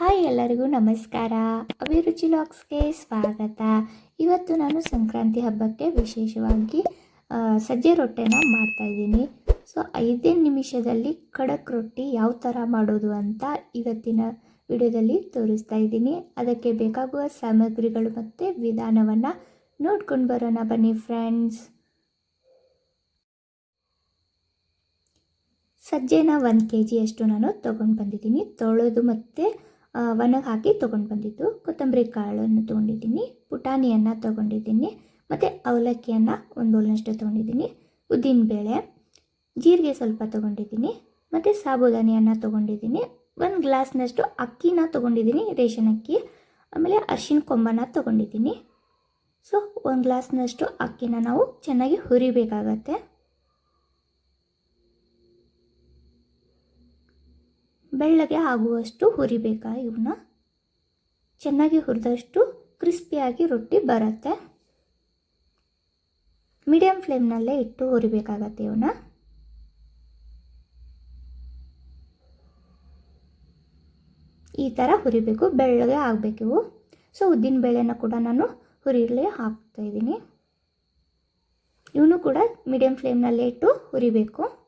Hi ಎಲ್ಲರಿಗೂ ನಮಸ್ಕಾರ. ಅಭಿರುಚಿ ಲಾಕ್ಸ್ಗೆ ಸ್ವಾಗತ. ಇವತ್ತು ನಾನು ಸಂಕ್ರಾಂತಿ ಹಬ್ಬಕ್ಕೆ ವಿಶೇಷವಾಗಿ ಸಜ್ಜೆ ರೊಟ್ಟೆನ ಮಾಡ್ತಾ ಇದ್ದೀನಿ. ಸೊ, ಐದೇ ನಿಮಿಷದಲ್ಲಿ ಖಡಕ್ ರೊಟ್ಟಿ ಯಾವ ಥರ ಮಾಡೋದು ಅಂತ ಇವತ್ತಿನ ವಿಡಿಯೋದಲ್ಲಿ ತೋರಿಸ್ತಾ ಇದ್ದೀನಿ. ಅದಕ್ಕೆ ಬೇಕಾಗುವ ಸಾಮಗ್ರಿಗಳು ಮತ್ತು ವಿಧಾನವನ್ನು ನೋಡ್ಕೊಂಡು ಬರೋಣ. ಬನ್ನಿ ಫ್ರೆಂಡ್ಸ್. ಸಜ್ಜೆನ ಒಂದು ಕೆ ಜಿಯಷ್ಟು ನಾನು ತೊಗೊಂಡು ಬಂದಿದ್ದೀನಿ. ತೊಳೆದು ಮತ್ತು ಒಣಗಿ ಹಾಕಿ ತೊಗೊಂಡು ಬಂದಿದ್ದು. ಕೊತ್ತಂಬರಿ ಕಾಳನ್ನು ತೊಗೊಂಡಿದ್ದೀನಿ. ಪುಟಾಣಿಯನ್ನು ತೊಗೊಂಡಿದ್ದೀನಿ. ಮತ್ತು ಅವಲಕ್ಕಿಯನ್ನು ಒಂದು ಬೌಲ್ನಷ್ಟು ತೊಗೊಂಡಿದ್ದೀನಿ ಉದ್ದಿನಬೇಳೆ ಜೀರಿಗೆ ಸ್ವಲ್ಪ ತೊಗೊಂಡಿದ್ದೀನಿ. ಮತ್ತು ಸಾಬುದಾನಿಯನ್ನು ತೊಗೊಂಡಿದ್ದೀನಿ. ಒಂದು ಗ್ಲಾಸ್ನಷ್ಟು ಅಕ್ಕಿನ ತೊಗೊಂಡಿದ್ದೀನಿ, ರೇಷನ್ ಅಕ್ಕಿ. ಆಮೇಲೆ ಅರ್ಶಿನ ಕೊಂಬನ ತೊಗೊಂಡಿದ್ದೀನಿ. ಸೊ ಒಂದು ಗ್ಲಾಸ್ನಷ್ಟು ಅಕ್ಕಿನ ನಾವು ಚೆನ್ನಾಗಿ ಹುರಿಬೇಕಾಗತ್ತೆ. ಬೆಳ್ಳಗೆ ಆಗುವಷ್ಟು ಹುರಿಬೇಕಾ? ಇವನ್ನ ಚೆನ್ನಾಗಿ ಹುರಿದಷ್ಟು ಕ್ರಿಸ್ಪಿಯಾಗಿ ರೊಟ್ಟಿ ಬರುತ್ತೆ. ಮೀಡಿಯಂ ಫ್ಲೇಮ್ನಲ್ಲೇ ಇಟ್ಟು ಹುರಿಬೇಕಾಗತ್ತೆ ಇವನ್ನ ಈ ಥರ ಹುರಿಬೇಕು, ಬೆಳ್ಳಗೆ ಆಗಬೇಕು ಇವು. ಸೊ, ಉದ್ದಿನ ಬೇಳೆನ ಕೂಡ ನಾನು ಹುರಿಯಲೇ ಹಾಕ್ತಾ ಇದ್ದೀನಿ. ಇವನು ಕೂಡ ಮೀಡಿಯಂ ಫ್ಲೇಮ್ನಲ್ಲೇ ಇಟ್ಟು ಹುರಿಬೇಕು.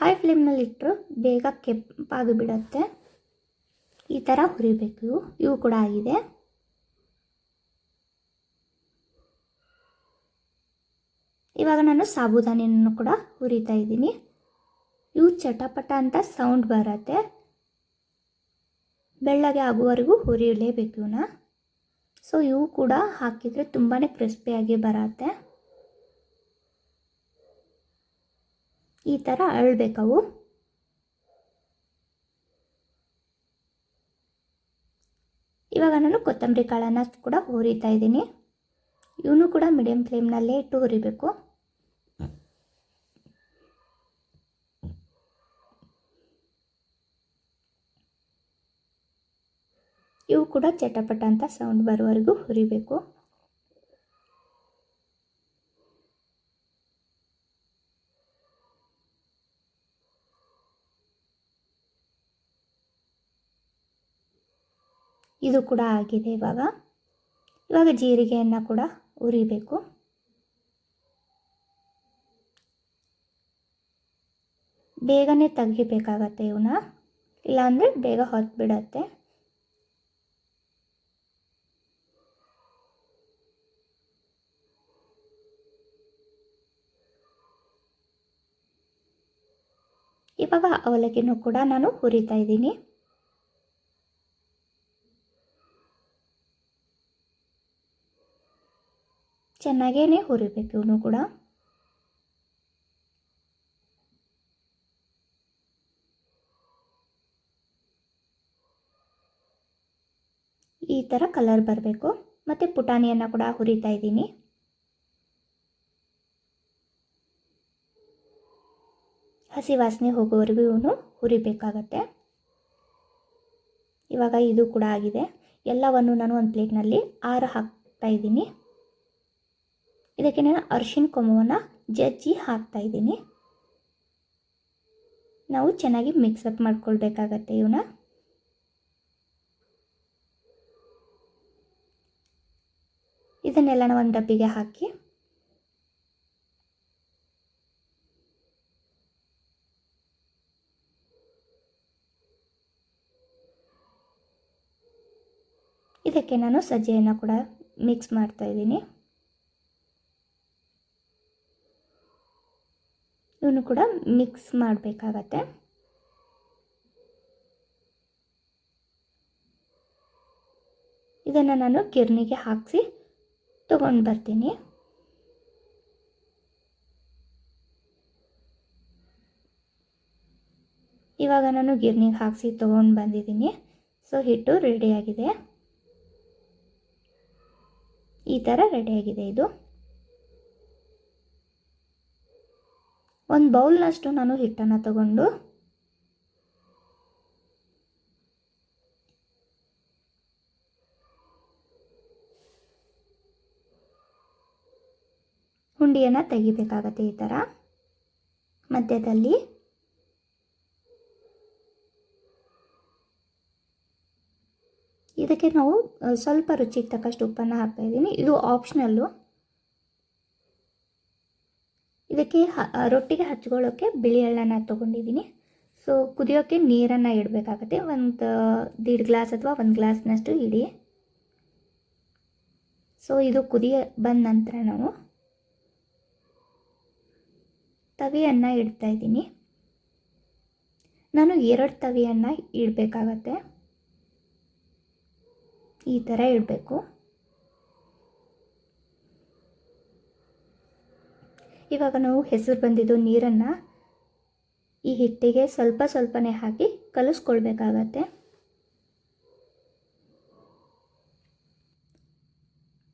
ಹೈ ಫ್ಲೇಮ್ನಲ್ಲಿ ಇಟ್ಟರು ಬೇಗ ಕೆಂಪಾಗಿ ಬಿಡುತ್ತೆ. ಈ ಥರ ಹುರಿಬೇಕು. ಇವು ಇವು ಕೂಡ ಆಗಿದೆ. ಇವಾಗ ನಾನು ಸಾಬುದಾನಿಯನ್ನು ಕೂಡ ಹುರಿತಾ ಇದ್ದೀನಿ. ಇವು ಚಟಪಟ ಅಂತ ಸೌಂಡ್ ಬರುತ್ತೆ. ಬೆಳ್ಳಗೆ ಆಗುವವರೆಗೂ ಹುರಿಯಲೇಬೇಕು ಇವನ್ನ ಸೊ ಇವು ಕೂಡ ಹಾಕಿದರೆ ತುಂಬಾ ಕ್ರಿಸ್ಪಿಯಾಗಿ ಬರುತ್ತೆ. ಈ ಥರ ಅಳ್ಬೇಕವು ಇವಾಗ ನಾನು ಕೊತ್ತಂಬರಿ ಕಾಳನ್ನು ಕೂಡ ಹುರಿತಾ ಇದ್ದೀನಿ. ಇವನು ಕೂಡ ಮೀಡಿಯಂ ಫ್ಲೇಮ್ನಲ್ಲೇ ಇಟ್ಟು ಹುರಿಬೇಕು. ಇವು ಕೂಡ ಚಟಪಟ ಅಂತ ಸೌಂಡ್ ಬರುವವರೆಗೂ ಹುರಿಬೇಕು. ಇದು ಕೂಡ ಆಗಿದೆ ಇವಾಗ. ಇವಾಗ ಜೀರಿಗೆಯನ್ನು ಕೂಡ ಉರಿಬೇಕು. ಬೇಗನೆ ತೆಗಿಬೇಕಾಗತ್ತೆ ಇವನ್ನ. ಇಲ್ಲಾಂದರೆ ಬೇಗ ಹೊತ್ಬಿಡತ್ತೆ. ಇವಾಗ ಅವಲಕ್ಕಿನೂ ಕೂಡ ನಾನು ಹುರಿತಾ ಇದ್ದೀನಿ. ಚೆನ್ನಾಗೇ ಹುರಿಬೇಕು ಇವನು ಕೂಡ. ಈ ಥರ ಕಲರ್ ಬರಬೇಕು. ಮತ್ತು ಪುಟಾಣಿಯನ್ನು ಕೂಡ ಹುರಿತಾ ಇದ್ದೀನಿ. ಹಸಿ ವಾಸನೆ ಹೋಗೋವರೆಗೂ ಇವನು ಹುರಿಬೇಕಾಗತ್ತೆ. ಇವಾಗ ಇದು ಕೂಡ ಆಗಿದೆ. ಎಲ್ಲವನ್ನು ನಾನು ಒಂದು ಪ್ಲೇಟ್ನಲ್ಲಿ ಆರು ಹಾಕ್ತಾ ಇದ್ದೀನಿ. ಇದಕ್ಕೆ ನಾನು ಅರ್ಶಿನ ಕೊಂಬವನ್ನು ಜಜ್ಜಿ ಹಾಕ್ತಾ ಇದ್ದೀನಿ. ನಾವು ಚೆನ್ನಾಗಿ ಮಿಕ್ಸಪ್ ಮಾಡ್ಕೊಳ್ಬೇಕಾಗತ್ತೆ ಇವನ್ನ ಇದನ್ನೆಲ್ಲ ಒಂದು ಡಬ್ಬಿಗೆ ಹಾಕಿ. ಇದಕ್ಕೆ ನಾನು ಸಜ್ಜೆಯನ್ನು ಕೂಡ ಮಿಕ್ಸ್ ಮಾಡ್ತಾ ಇದ್ದೀನಿ. ಇವನು ಕೂಡ ಮಿಕ್ಸ್ ಮಾಡಬೇಕಾಗತ್ತೆ. ಇದನ್ನು ನಾನು ಗಿರ್ನಿಗೆ ಹಾಕಿಸಿ ತಗೊಂಡು ಬರ್ತೀನಿ. ಇವಾಗ ನಾನು ಗಿರ್ನಿಗೆ ಹಾಕಿಸಿ ತೊಗೊಂಡು ಬಂದಿದ್ದೀನಿ. ಸೊ, ಹಿಟ್ಟು ರೆಡಿಯಾಗಿದೆ ಈ ಥರ ರೆಡಿಯಾಗಿದೆ ಇದು. ಒಂದು ಬೌಲ್ನಷ್ಟು ನಾನು ಹಿಟ್ಟನ್ನು ತಗೊಂಡು ಹುಂಡಿಯನ್ನು ತೆಗಿಬೇಕಾಗತ್ತೆ ಈ ಥರ ಮಧ್ಯದಲ್ಲಿ ಇದಕ್ಕೆ ನಾವು ಸ್ವಲ್ಪ ರುಚಿಗೆ ತಕ್ಕಷ್ಟು ಉಪ್ಪನ್ನು ಹಾಕ್ತಾ ಇದು ಆಪ್ಷನಲ್ಲು ಇದಕ್ಕೆ ರೊಟ್ಟಿಗೆ ಹಚ್ಕೊಳ್ಳೋಕ್ಕೆ ಬಿಳಿ ಎಳ್ಳನ್ನು ತೊಗೊಂಡಿದ್ದೀನಿ. ಸೊ ಕುದಿಯೋಕ್ಕೆ ನೀರನ್ನು ಇಡಬೇಕಾಗತ್ತೆ. ಒಂದು, ದೀಡ್ ಗ್ಲಾಸ್ ಅಥವಾ ಒಂದು ಗ್ಲಾಸ್ನಷ್ಟು ಇಡಿ. ಸೊ ಇದು ಕುದಿಯ ಬಂದ ನಂತರ ನಾವು ತವಿಯನ್ನು ಇಡ್ತಾ ಇದ್ದೀನಿ. ನಾನು ಎರಡು ತವಿಯನ್ನು ಇಡಬೇಕಾಗತ್ತೆ. ಈ ಥರ ಇಡಬೇಕು. ಇವಾಗ ನಾವು ಹೆಸರು ಬಂದಿದ್ದು ನೀರನ್ನು ಈ ಹಿಟ್ಟಿಗೆ ಸ್ವಲ್ಪ ಸ್ವಲ್ಪನೇ ಹಾಕಿ ಕಲಿಸ್ಕೊಳ್ಬೇಕಾಗತ್ತೆ.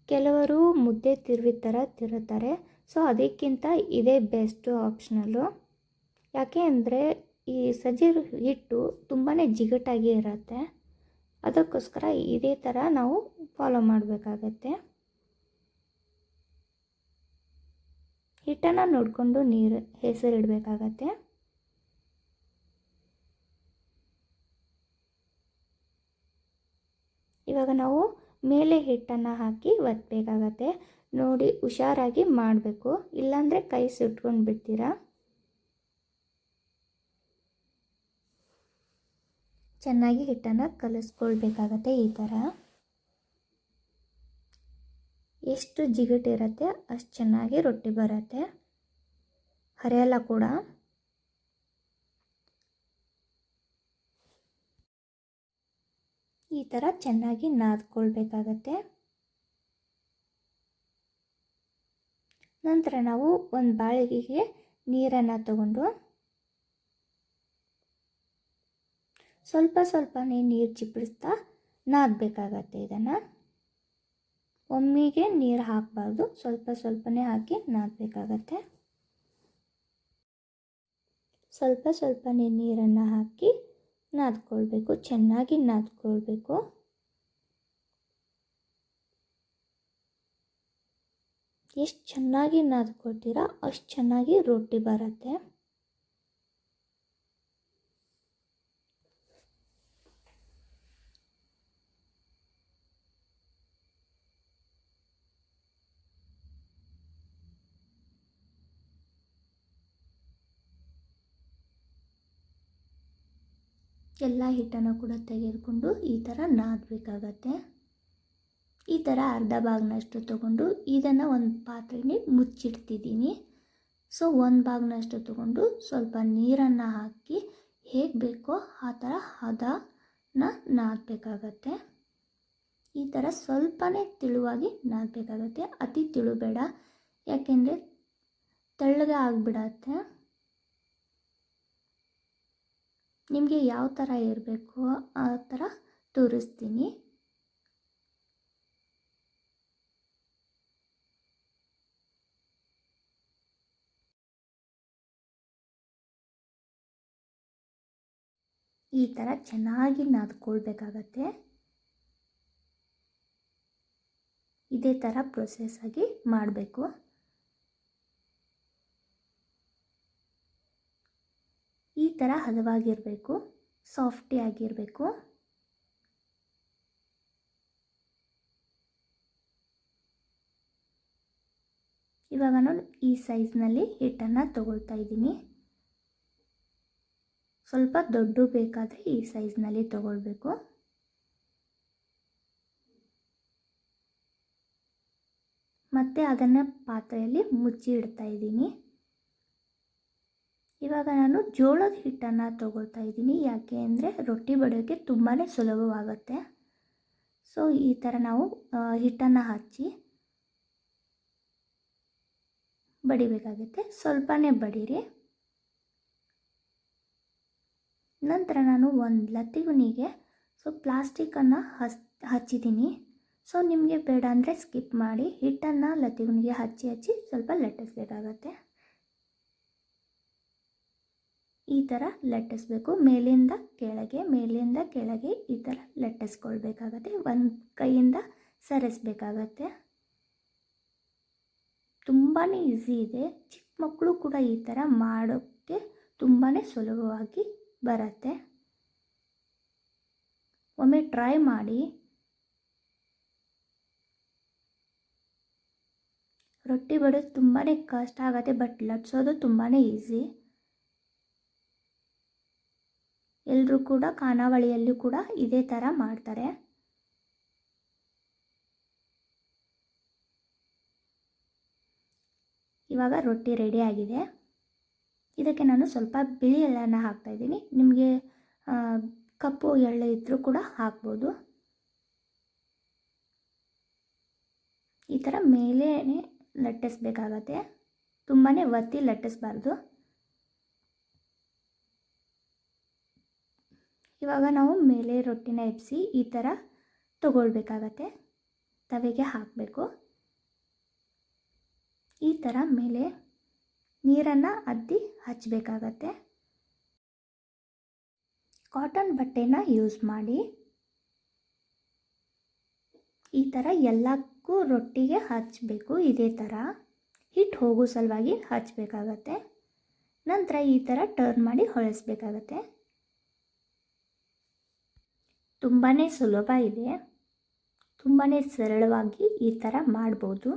ಕೆಲವರು ಮುದ್ದೆ ತಿರುವಿ ಥರ ತಿರುತ್ತಾರೆ. ಸೊ, ಅದಕ್ಕಿಂತ ಇದೇ ಬೆಸ್ಟು ಆಪ್ಷನಲ್ಲು. ಯಾಕೆ ಅಂದರೆ ಈ ಸಜ್ಜೆ ಹಿಟ್ಟು ತುಂಬಾ ಜಿಗಟಾಗಿ ಇರುತ್ತೆ. ಅದಕ್ಕೋಸ್ಕರ ಇದೇ ಥರ ನಾವು ಫಾಲೋ ಮಾಡಬೇಕಾಗತ್ತೆ. ಹಿಟ್ಟನ್ನು ನೋಡಿಕೊಂಡು ನೀರು ಹೆಸರಿಡಬೇಕಾಗತ್ತೆ ಇವಾಗ ನಾವು ಮೇಲೆ ಹಿಟ್ಟನ್ನು ಹಾಕಿ ಒತ್ತಬೇಕಾಗತ್ತೆ ನೋಡಿ, ಹುಷಾರಾಗಿ ಮಾಡಬೇಕು. ಇಲ್ಲಾಂದರೆ ಕೈ ಸುಟ್ಕೊಂಡು ಬಿಡ್ತೀರಾ? ಚೆನ್ನಾಗಿ ಹಿಟ್ಟನ್ನು ಕಲಿಸ್ಕೊಳ್ಬೇಕಾಗತ್ತೆ ಈ ಥರ. ಎಷ್ಟು ಜಿಗಟಿರುತ್ತೆ ಅಷ್ಟು ಚೆನ್ನಾಗಿ ರೊಟ್ಟಿ ಬರುತ್ತೆ. ಹರಿಯಲ್ಲ ಕೂಡ. ಈ ಥರ ಚೆನ್ನಾಗಿ ನಾದ್ಕೊಳ್ಬೇಕಾಗತ್ತೆ. ನಂತರ ನಾವು ಒಂದು ಬಾಳಿಗೆಗೆ ನೀರನ್ನು ತಗೊಂಡು ಸ್ವಲ್ಪ ಸ್ವಲ್ಪನೇ ನೀರು ಚಿಪ್ಪಿಸ್ತಾ ನಾದಬೇಕಾಗತ್ತೆ ಇದನ್ನು. ಒಮ್ಮಿಗೆ ನೀರು ಹಾಕಬಾರ್ದು. ಸ್ವಲ್ಪ ಸ್ವಲ್ಪನೇ ಹಾಕಿ ನಾದಬೇಕಾಗತ್ತೆ. ಸ್ವಲ್ಪ ಸ್ವಲ್ಪನೇ ನೀರನ್ನು ಹಾಕಿ ನಾದ್ಕೊಳ್ಬೇಕು. ಚೆನ್ನಾಗಿ ನಾದ್ಕೊಳ್ಬೇಕು. ಎಷ್ಟು ಚೆನ್ನಾಗಿ ನಾದ್ಕೊಳ್ತೀರಾ ಅಷ್ಟು ಚೆನ್ನಾಗಿ ರೊಟ್ಟಿ ಬರುತ್ತೆ. ಎಲ್ಲ ಹಿಟ್ಟನ್ನು ಕೂಡ ತೆಗೆದುಕೊಂಡು ಈ ಥರ ನಾದಬೇಕಾಗತ್ತೆ. ಈ ಥರ ಅರ್ಧ ಭಾಗನಷ್ಟು ತೊಗೊಂಡು ಇದನ್ನು ಒಂದು ಪಾತ್ರೆಯಲ್ಲಿ ಮುಚ್ಚಿಡ್ತಿದ್ದೀನಿ. ಸೊ, ಒಂದು ಭಾಗನಷ್ಟು ತೊಗೊಂಡು ಸ್ವಲ್ಪ ನೀರನ್ನು ಹಾಕಿ ಹೇಗೆ ಬೇಕೋ ಆ ಥರ ಹದನ ನಾದಬೇಕಾಗತ್ತೆ. ಈ ಥರ ಸ್ವಲ್ಪನೇ ತಿಳುವಾಗಿ ನಾದಬೇಕಾಗತ್ತೆ. ಅತಿ ತಿಳು ಬೇಡ ಯಾಕೆಂದರೆ ತೆಳ್ಳಗೆ ಆಗಿಬಿಡತ್ತೆ. ನಿಮಗೆ ಯಾವ ಥರ ಇರಬೇಕು ಆ ಥರ ತೋರಿಸ್ತೀನಿ. ಈ ಥರ ಚೆನ್ನಾಗಿ ನಾದ್ಕೊಳ್ಬೇಕಾಗತ್ತೆ. ಇದೇ ಥರ ಪ್ರೊಸೆಸ್ ಆಗಿ ಮಾಡಬೇಕು ಈ ಥರ ಹದವಾಗಿರಬೇಕು, ಸಾಫ್ಟಿ ಆಗಿರಬೇಕು. ಇವಾಗ ನಾನು ಈ ಸೈಜ್ನಲ್ಲಿ ಹಿಟ್ಟನ್ನು ತಗೊಳ್ತಾ ಇದ್ದೀನಿ. ಸ್ವಲ್ಪ ದೊಡ್ಡ ಬೇಕಾದರೆ ಈ ಸೈಜ್ನಲ್ಲಿ ತಗೊಳ್ಬೇಕು. ಮತ್ತು ಅದನ್ನು ಪಾತ್ರೆಯಲ್ಲಿ ಮುಚ್ಚಿ ಇಡ್ತಾ ಇದ್ದೀನಿ. ಇವಾಗ ನಾನು ಜೋಳದ ಹಿಟ್ಟನ್ನು ತಗೊಳ್ತಾ ಇದ್ದೀನಿ. ಯಾಕೆ ಅಂದರೆ ರೊಟ್ಟಿ ಬಡಿಯೋಕ್ಕೆ ತುಂಬಾ ಸುಲಭವಾಗುತ್ತೆ. ಸೊ ಈ ಥರ ನಾವು ಹಿಟ್ಟನ್ನು ಹಚ್ಚಿ ಬಡಿಬೇಕಾಗುತ್ತೆ. ಸ್ವಲ್ಪನೇ ಬಡೀರಿ. ನಂತರ ನಾನು ಒಂದು ಲತ್ತಿಗುನಿಗೆ ಸೊ ಪ್ಲಾಸ್ಟಿಕ್ಕನ್ನು ಹಸ್, ಹಚ್ಚಿದ್ದೀನಿ. ಸೊ ನಿಮಗೆ ಬೇಡ ಅಂದರೆ ಸ್ಕಿಪ್ ಮಾಡಿ ಹಿಟ್ಟನ್ನು ಲತ್ತಿಗುನಿಗೆ ಹಚ್ಚಿ ಹಚ್ಚಿ ಸ್ವಲ್ಪ ಲಟ್ಟಿಸ್ಬೇಕಾಗತ್ತೆ ಈ ಥರ ಲಟ್ಟಿಸ್ಬೇಕು. ಮೇಲಿಂದ ಕೆಳಗೆ ಮೇಲಿಂದ ಕೆಳಗೆ ಈ ಥರ ಲಟ್ಟಿಸ್ಕೊಳ್ಬೇಕಾಗತ್ತೆ. ಒಂದು ಕೈಯಿಂದ ಸರಿಸ್ಬೇಕಾಗತ್ತೆ. ತುಂಬಾ ಈಸಿ ಇದೆ. ಚಿಕ್ಕ ಮಕ್ಕಳು ಕೂಡ ಈ ಥರ ಮಾಡೋಕ್ಕೆ ತುಂಬಾ ಸುಲಭವಾಗಿ ಬರುತ್ತೆ. ಒಮ್ಮೆ ಟ್ರೈ ಮಾಡಿ. ರೊಟ್ಟಿ ಬಡೋದು ತುಂಬಾ ಕಷ್ಟ ಆಗುತ್ತೆ, ಬಟ್ ಲಟ್ಸೋದು ತುಂಬಾ ಈಸಿ. ಎಲ್ಲರೂ ಕೂಡ ಖಾನಾವಳಿಯಲ್ಲಿ ಕೂಡ ಇದೇ ಥರ ಮಾಡ್ತಾರೆ. ಇವಾಗ ರೊಟ್ಟಿ ರೆಡಿ ಆಗಿದೆ. ಇದಕ್ಕೆ ನಾನು ಸ್ವಲ್ಪ ಬಿಳಿ ಎಳ್ಳನ್ನು ಹಾಕ್ತಾಯಿದ್ದೀನಿ ನಿಮಗೆ ಕಪ್ಪು ಎಳ್ಳು ಇದ್ದರೂ ಕೂಡ ಹಾಕ್ಬೋದು. ಈ ಥರ ಮೇಲೇ ಲಟ್ಟಿಸ್ಬೇಕಾಗತ್ತೆ. ತುಂಬಾ ಒತ್ತಿ ಲಟ್ಟಿಸ್ಬಾರ್ದು. ಇವಾಗ ನಾವು ಮೇಲೆ ರೊಟ್ಟಿನ ಎಬ್ಸಿ ಈ ಥರ ತಗೊಳ್ಬೇಕಾಗತ್ತೆ. ತವೆಗೆ ಹಾಕಬೇಕು. ಈ ಥರ ಮೇಲೆ ನೀರನ್ನು ಅದ್ದಿ ಹಚ್ಚಬೇಕಾಗತ್ತೆ ಕಾಟನ್ ಬಟ್ಟೆನ ಯೂಸ್ ಮಾಡಿ ಈ ಥರ ಎಲ್ಲಕ್ಕೂ ರೊಟ್ಟಿಗೆ ಹಚ್ಚಬೇಕು ಇದೇ ಥರ. ಹಿಟ್ಟು ಹೋಗೋ ಸಲುವಾಗಿ ಹಚ್ಚಬೇಕಾಗತ್ತೆ ನಂತರ ಈ ಥರ ಟರ್ನ್ ಮಾಡಿ ಹೊಳಿಸ್ಬೇಕಾಗತ್ತೆ. ತುಂಬಾ ಸುಲಭ ಇದೆ. ತುಂಬಾ ಸರಳವಾಗಿ ಈ ಥರ ಮಾಡ್ಬೋದು.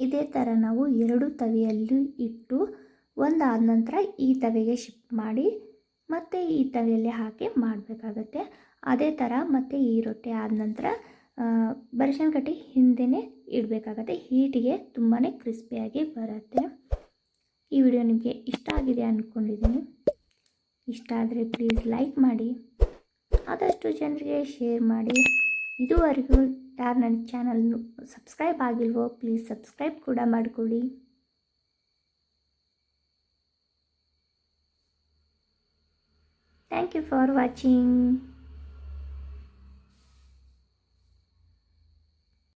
ಇದೇ ಥರ ನಾವು ಎರಡು ತವೆಯಲ್ಲಿ ಇಟ್ಟು ಒಂದಾದ ನಂತರ ಈ ತವೆಗೆ ಶಿಫ್ಟ್ ಮಾಡಿ ಮತ್ತು ಈ ತವೆಯಲ್ಲಿ ಹಾಕಿ ಮಾಡಬೇಕಾಗತ್ತೆ. ಅದೇ ಥರ ಮತ್ತು ಈ ರೊಟ್ಟಿ ಆದ ನಂತರ ಬರಿಶನ್ ಕಟ್ಟಿ ಹಿಂದೆಯೇ ಇಡಬೇಕಾಗತ್ತೆ. ಹೀಟಿಗೆ ತುಂಬಾ ಕ್ರಿಸ್ಪಿಯಾಗಿ ಬರುತ್ತೆ. ಈ ವಿಡಿಯೋ ನಿಮಗೆ ಇಷ್ಟ ಆಗಿದೆ ಅಂದ್ಕೊಂಡಿದ್ದೀನಿ ಇಷ್ಟ ಆದರೆ ಪ್ಲೀಸ್ ಲೈಕ್ ಮಾಡಿ. ಆದಷ್ಟು ಜನರಿಗೆ ಶೇರ್ ಮಾಡಿ. ಇದುವರೆಗೂ ಯಾರು ನನ್ನ ಚಾನಲ್ ಸಬ್ಸ್ಕ್ರೈಬ್ ಆಗಿಲ್ವೋ ಪ್ಲೀಸ್ ಸಬ್ಸ್ಕ್ರೈಬ್ ಕೂಡ ಮಾಡಿಕೊಳ್ಳಿ. Thank you for watching